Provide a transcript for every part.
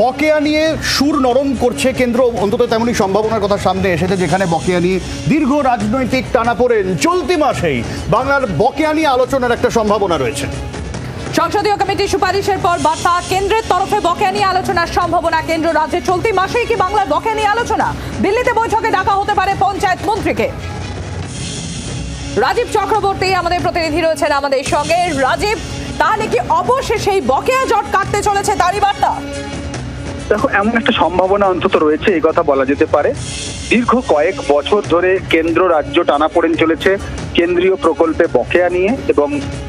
বকেয়া নিয়ে সুর নরম করছে কেন্দ্র। অন্তত তেমনই সম্ভাবনার কথা সামনে এসেছে, যেখানে বকেয়া নিয়ে দীর্ঘ রাজনৈতিক টানাপোড়েন চলতি মাসেই। বাংলার বকেয়া নিয়ে আলোচনার একটা সম্ভাবনা রয়েছে। সংসদীয় কমিটির সুপারিশের পর বার্তা, কেন্দ্রের তরফে বকেয়া নিয়ে আলোচনার সম্ভাবনা কেন্দ্র রাজ্যে চলতি মাসেই কি বাংলার বকেয়া নিয়ে আলোচনা? দিল্লিতে বৈঠকে ডাকা হতে পারে পঞ্চায়েত মন্ত্রীকে। রাজীব চক্রবর্তী আমাদের প্রতিনিধি রয়েছেন আমাদের সঙ্গে। রাজীব, তাহলে কি অবশেষে বকেয়া জট কাটতে চলেছে? তারই বার্তা। দেখো, এমন একটা সম্ভাবনা অন্তত রয়েছে, এই কথা বলা যেতে পারে। দীর্ঘ কয়েক বছর ধরে কেন্দ্র রাজ্য টানা পড়েন চলেছে কেন্দ্রীয় প্রকল্পে বকেয়া নিয়ে এবং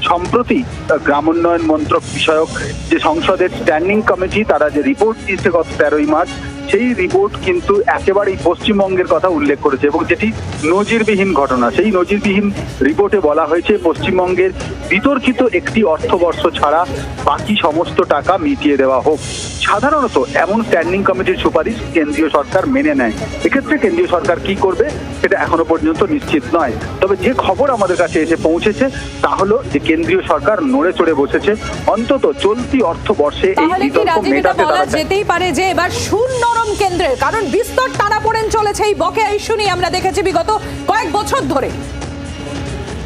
সম্প্রতি গ্রামোন্নয়ন মন্ত্রক বিষয়ক যে সংসদের স্ট্যান্ডিং কমিটি তারা যে রিপোর্ট দিয়েছে গত তেরোই মার্চ সেই রিপোর্ট কিন্তু একেবারেই পশ্চিমবঙ্গের কথা উল্লেখ করেছে এবং যেটি নজিরবিহীন ঘটনা। সেই নজিরবিহীন রিপোর্টে বলা হয়েছে পশ্চিমবঙ্গের বিতর্কিত একটি অর্থবর্ষ ছাড়া বাকি সমস্ত টাকা মিটিয়ে দেওয়া হোক। সাধারণত এমন স্ট্যান্ডিং কমিটির সুপারিশ কেন্দ্রীয় সরকার মেনে নেয়। এক্ষেত্রে কেন্দ্রীয় সরকার কি করবে সেটা এখনও পর্যন্ত নিশ্চিত নয়। তবে যে খবর আমাদের কাছে এসে পৌঁছেছে তা হলো যে কেন্দ্রীয় সরকার নড়ে চড়ে বসেছে। অন্তত চলতি অর্থবর্ষে এই বিতর্ক মেটাতে তারা যেতেই পারে যে এবার সুর নরম কেন্দ্রের, কারণ বিস্তর টানাপোড়েন চলেছে এই বকেয়া ইস্যু নিয়ে আমরা দেখেছি বিগত কয়েক বছর ধরে।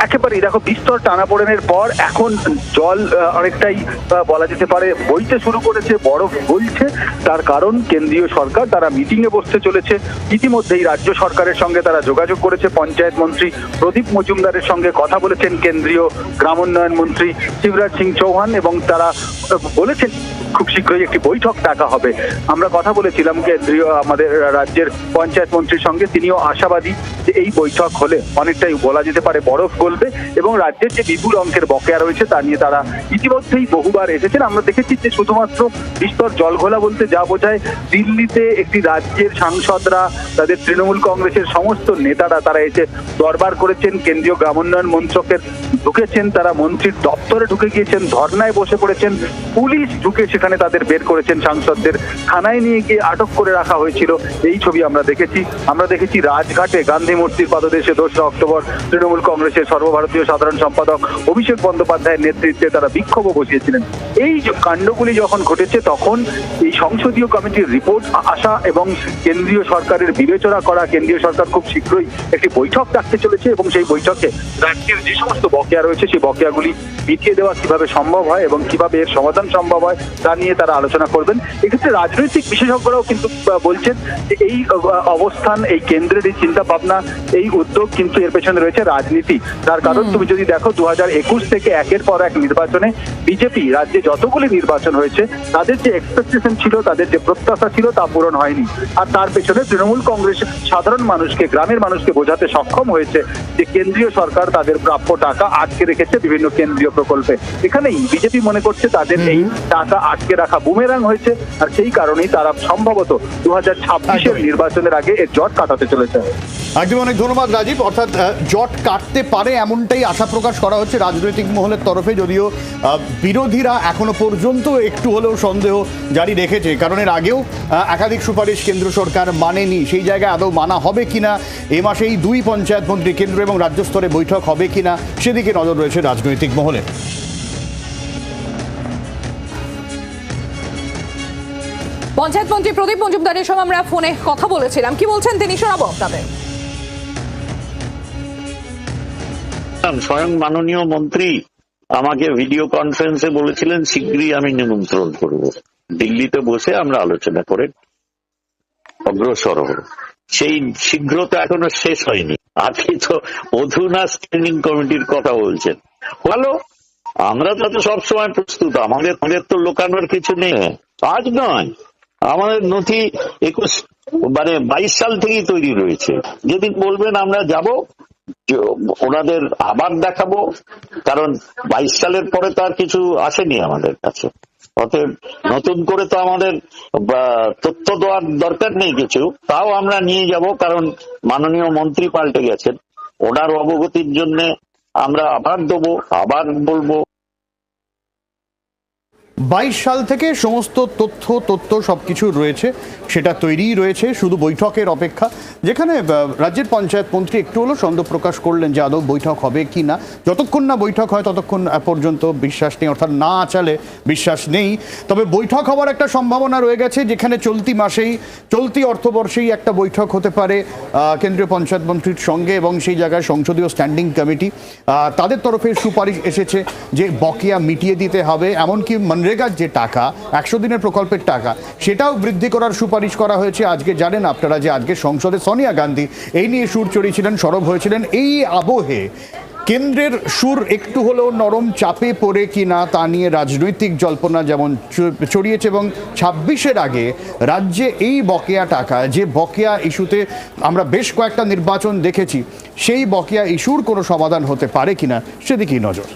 একেবারেই, দেখো, বিস্তর টানাপোড়েনের পর এখন জল অনেকটাই বলা যেতে পারে, বইতে শুরু করেছে, বরফ গলছে। তার কারণ কেন্দ্রীয় সরকার, তারা মিটিং এ বসতে চলেছে। ইতিমধ্যেই রাজ্য সরকারের সঙ্গে তারা যোগাযোগ করেছে। পঞ্চায়েত মন্ত্রী প্রদীপ মজুমদারের সঙ্গে কথা বলেছেন। কেন্দ্রীয় গ্রামোন্নয়ন মন্ত্রী শিবরাজ সিং চৌহান এবং তারা বলেছেন খুব শীঘ্রই একটি বৈঠক ডাকা হবে। আমরা কথা বলেছিলাম কেন্দ্রীয় আমাদের রাজ্যের পঞ্চায়েত মন্ত্রীর সঙ্গে, তিনিও আশাবাদী যে এই বৈঠক হলে অনেকটাই বলা যেতে পারে বরফ গলবে এবং রাজ্যের যে বিপুল অঙ্কের বকেয়া রয়েছে তা নিয়ে তারা ইতিমধ্যেই বহুবার এসেছেন। আমরা দেখেছি যে শুধুমাত্র বিস্তর জলঘোলা বলতে যা বোঝায়, দিল্লিতে একটি রাজ্যের সাংসদরা, তাদের তৃণমূল কংগ্রেসের সমস্ত নেতারা তারা এসে দরবার করেছেন, কেন্দ্রীয় গ্রামোন্নয়ন মন্ত্রকের ঢুকেছেন, তারা মন্ত্রীর দপ্তরে ঢুকে গিয়েছেন, ধর্নায় বসে পড়েছেন, পুলিশ ঢুকে সেখানে তাদের বের করেছেন সাংসদদের। থানায় নিয়ে গিয়ে আটক করে রাখা হয়েছিল। এই ছবি আমরা দেখেছি। আমরা দেখেছি রাজঘাটে গান্ধী মূর্তির পাদদেশে দোসরা অক্টোবর তৃণমূল কংগ্রেসের সর্বভারতীয় সাধারণ সম্পাদক অভিষেক বন্দ্যোপাধ্যায়ের নেতৃত্বে তারা বিক্ষোভও বসিয়েছিলেন। এই যে কাণ্ডগুলি যখন ঘটেছে তখন এই সংসদীয় কমিটির রিপোর্ট আসা এবং কেন্দ্রীয় সরকারের বিবেচনা করা কেন্দ্রীয় সরকার খুব শীঘ্রই একটি বৈঠক ডাকতে চলেছে এবং সেই বৈঠকে রাজ্যের যে সমস্ত বকেয়া রয়েছে সেই বকেয়াগুলি মিটিয়ে দেওয়া কীভাবে সম্ভব হয় এবং কীভাবে এর সমাধান সম্ভব হয় তা নিয়ে তারা আলোচনা করবেন। এক্ষেত্রে রাজনৈতিক বিশেষজ্ঞরাও কিন্তু বলছেন যে এই অবস্থান এই কেন্দ্রের এই চিন্তা ভাবনা এই উদ্যোগ কিন্তু এর পেছনে রয়েছে রাজনীতি। তার কারণ তুমি যদি দেখো দু একুশ থেকে একের পর এক নির্বাচনে বিজেপি রাজ্যে যতগুলি নির্বাচন হয়েছে তাদের যে এক্সপেকটেশন ছিল তাদের যে প্রত্যাশা ছিল তা পূরণ হয়নি। আর তার পেছনে তৃণমূল কংগ্রেস সাধারণ মানুষকে গ্রামের মানুষকে বোঝাতে সক্ষম হয়েছে যে কেন্দ্রীয় সরকার তাদের প্রাপ্য টাকা আটকে রেখেছে বিভিন্ন কেন্দ্রীয় প্রকল্পে। এখানেই বিজেপি মনে করছে তাদের এই টাকা আটকে রাখা বুমেরাং হয়েছে আর সেই কারণেই তারা সম্ভবত দু হাজার ছাব্বিশের নির্বাচনের আগে এর জট কাটাতে চলেছে। একদম অনেক ধন্যবাদ রাজীব। অর্থাৎ জট কাটতে পারে এমনটাই আশা প্রকাশ করা হচ্ছে রাজনৈতিক মহলের তরফে যদিও বিরোধীরা এখনও পর্যন্ত একটু হলেও সন্দেহ জারি রেখেছে। কারণ এর আগেও একাধিক সুপারিশ কেন্দ্র সরকার মানেনি। সেই জায়গায় আদৌ মানা হবে কিনা এ মাসেই দুই পঞ্চায়েত মন্ত্রী কেন্দ্র এবং রাজ্য স্তরে বৈঠক হবে কিনা সেদিকে নজর রয়েছে রাজনৈতিক মহলে। পঞ্চায়েত মন্ত্রী প্রদীপ মজুমদারের সঙ্গে আমরা ফোনে কথা বলেছিলাম। কি বলছেন তিনি? শোনাবো আপনাদের। স্বয়ং মাননীয় মন্ত্রী আমাকে ভিডিও কনফারেন্সে বলেছিলেন শীঘ্রই আমি নিমন্ত্রণ করব। দিল্লিতে বসে আমরা আলোচনা করে অগ্রসর হব। সেই শীঘ্রতা এখনও শেষ হয়নি। আপনি তো অধুনা স্ট্যান্ডিং কমিটির কথা বলছেন। ভালো আমরা তো সবসময় প্রস্তুত। আমাদের আমাদের তো লোকানোর কিছু নেই। আজ নয়। আমাদের নথি একুশ মানে বাইশ সাল থেকেই তৈরি রয়েছে। যেদিন বলবেন আমরা যাব ওনাদের আবার দেখাবো, কারণ বাইশ সালের পরে তো আর কিছু আসেনি আমাদের কাছে। অতএব নতুন করে তো আমাদের তথ্য দেওয়ার দরকার নেই কিছু। তাও আমরা নিয়ে যাব, কারণ মাননীয় মন্ত্রী পাল্টে গেছেন। ওনার অবগতির জন্য আমরা আবার দেবো, আবার বলব। বাইশ সাল থেকে সমস্ত তথ্য তথ্য সব কিছু রয়েছে, সেটা তৈরিই রয়েছে, শুধু বৈঠকের অপেক্ষা। যেখানে রাজ্যের পঞ্চায়েত মন্ত্রী একটু হলো সন্দেহ প্রকাশ করলেন যে আদৌ বৈঠক হবে কি না। যতক্ষণ না বৈঠক হয়, ততক্ষণ পর্যন্ত বিশ্বাস নেই, অর্থাৎ না আচালে বিশ্বাস নেই। তবে বৈঠক হওয়ার একটা সম্ভাবনা রয়ে গেছে, যেখানে চলতি মাসেই, চলতি অর্থবর্ষেই একটা বৈঠক হতে পারে কেন্দ্রীয় পঞ্চায়েত মন্ত্রীর সঙ্গে এবং সেই জায়গায় সংসদীয় স্ট্যান্ডিং কমিটি। তাদের তরফে সুপারিশ এসেছে যে বকেয়া মিটিয়ে দিতে হবে, এমনকি মনরেগার যে টাকা, একশো দিনের প্রকল্পের টাকা, সেটাও বৃদ্ধি করার সুপারিশ করা হয়েছে। আজকে জানেন আপনারা যে আজকে সংসদে সোনিয়া গান্ধী এই নিয়ে সুর চড়িয়েছিলেন, সরব হয়েছিলেন। এই আবহে কেন্দ্রের সুর একটু হলেও নরম চাপে পড়ে কি না তা নিয়ে রাজনৈতিক জল্পনা যেমন ছড়িয়েছে এবং ছাব্বিশের আগে রাজ্যে এই বকেয়া টাকা, যে বকেয়া ইস্যুতে আমরা বেশ কয়েকটা নির্বাচন দেখেছি, সেই বকেয়া ইস্যুর কোনো সমাধান হতে পারে কিনা, সেদিকেই নজর।